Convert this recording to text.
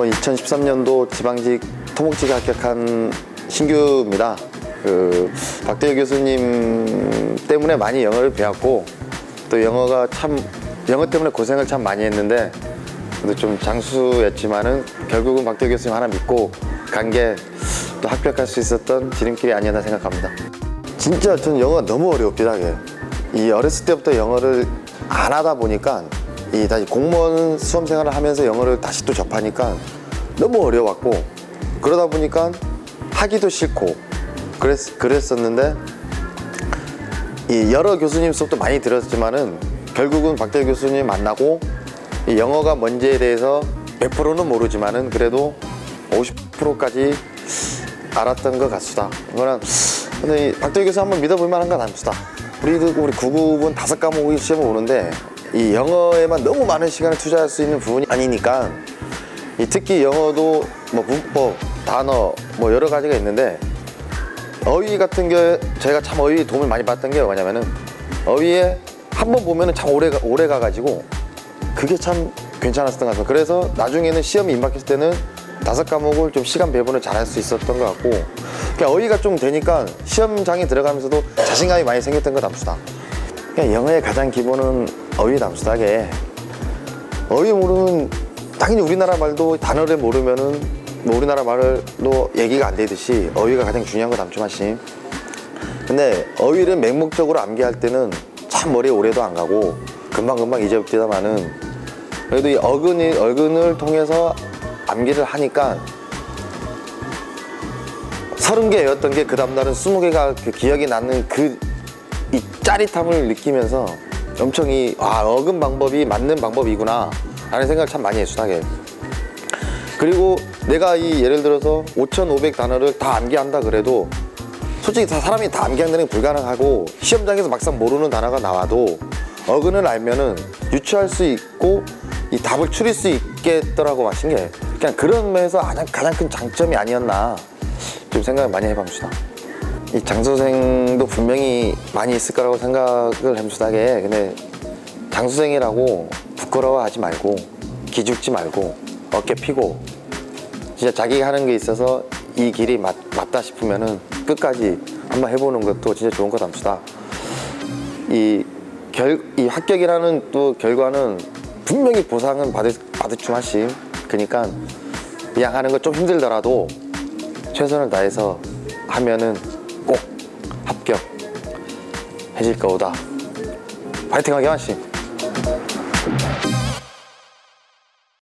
이번 2013년도 지방직 토목지가 합격한 신규입니다. 그 박대일 교수님 때문에 많이 영어를 배웠고 또 영어가 참 영어 때문에 고생을 참 많이 했는데 근데 좀 장수였지만은 결국은 박대일 교수님 하나 믿고 간 게 또 합격할 수 있었던 지름길이 아니었나 생각합니다. 진짜 전 영어가 너무 어려웁니다. 이게. 이 어렸을 때부터 영어를 안 하다 보니까 이 다시 공무원 수험 생활을 하면서 영어를 다시 또 접하니까 너무 어려웠고 그러다 보니까 하기도 싫고 그랬, 그랬었는데 이 여러 교수님 수업도 많이 들었지만은 결국은 박대일 교수님 만나고 이 영어가 뭔지에 대해서 100%는 모르지만은 그래도 50%까지 알았던 것 같수다. 이거는 근데 이 박대일 교수 한번 믿어볼 만한 건 합시다. 우리도 우리 99분 다섯 과목이 시험을 오는데 이 영어에만 너무 많은 시간을 투자할 수 있는 부분이 아니니까 이 특히 영어도 뭐 문법, 단어 뭐 여러 가지가 있는데 어휘 같은 게 제가 참 어휘 도움을 많이 받던 게 뭐냐면은 어휘에 한 번 보면은 참 오래 가, 오래 가가지고 그게 참 괜찮았던 것 같아요. 그래서 나중에는 시험이 임박했을 때는 다섯 과목을 좀 시간 배분을 잘 할 수 있었던 것 같고 그냥 어휘가 좀 되니까 시험장에 들어가면서도 자신감이 많이 생겼던 것 같습니다. 그냥 영어의 가장 기본은 어휘 담수하게. 어휘 모르면 당연히 우리나라 말도 단어를 모르면은 뭐 우리나라 말도 얘기가 안 되듯이 어휘가 가장 중요한 거 담주마심 근데 어휘를 맹목적으로 암기할 때는 참 머리에 오래도 안 가고 금방금방 잊어버리다마는 그래도 이 어근이, 어근을 통해서 암기를 하니까 서른 개였던 게 그 다음날은 스무 개가 그 기억이 나는 그 이 짜릿함을 느끼면서 엄청 이 아, 어근 방법이 맞는 방법이구나 라는 생각을 참 많이 했어 하게 그리고 내가 이 예를 들어서 5,500 단어를 다 암기한다 그래도 솔직히 다 사람이 다 암기한다는 게 불가능하고 시험장에서 막상 모르는 단어가 나와도 어근을 알면은 유추할 수 있고 이 답을 추릴 수 있겠더라고 마신 게 그냥 그런 면에서 가장, 가장 큰 장점이 아니었나 좀 생각을 많이 해봅시다 이 장수생도 분명히 많이 있을 거라고 생각을 해봅시다게 근데 장수생이라고 부끄러워하지 말고 기죽지 말고 어깨 피고 진짜 자기가 하는 게 있어서 이 길이 맞, 맞다 싶으면은 끝까지 한번 해보는 것도 진짜 좋은 것 같습니다. 이, 결, 이 합격이라는 또 결과는 분명히 보상은 받을, 받을 줄 하심. 그니까 그냥 하는 거 좀 힘들더라도 최선을 다해서 하면은 꼭 합격해질 거다. 파이팅 하게 하시.